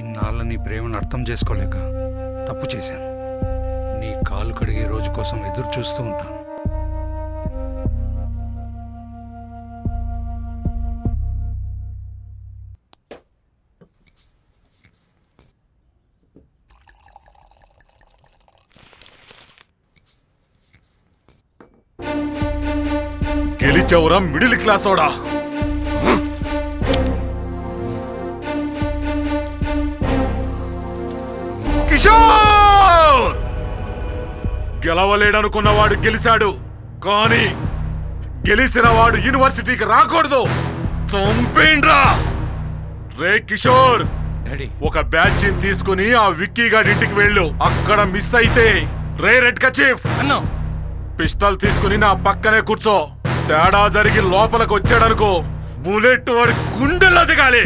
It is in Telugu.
ఇన్నాళ్ళ నీ ప్రేమను అర్థం చేసుకోలేక తప్పు చేశాను. నీ కాలు కడిగే రోజు కోసం ఎదురు చూస్తూ ఉంటాను. గెలిచవురా మిడిల్ క్లాస్ ఓడా కిషోర్! గెలవలేడనుకున్నవాడు గెలిచాడు. కానీ గెలిచిన వాడు యూనివర్సిటీకి రాకూడదు. చంపేండ్రా రే కిషోర్ ఒక బ్యాచ్ తీసుకుని ఆ విక్కీ గారి ఇంటికి వెళ్ళు. అక్కడ మిస్ అయితే. రే రెడ్ కచీఫ్! పిస్టల్ తీసుకుని నా పక్కనే కూర్చో. తేడా జరిగి లోపలికి వచ్చాడనుకో. బుల్లెట్ వాడి గుండెల్లో దిగాలి.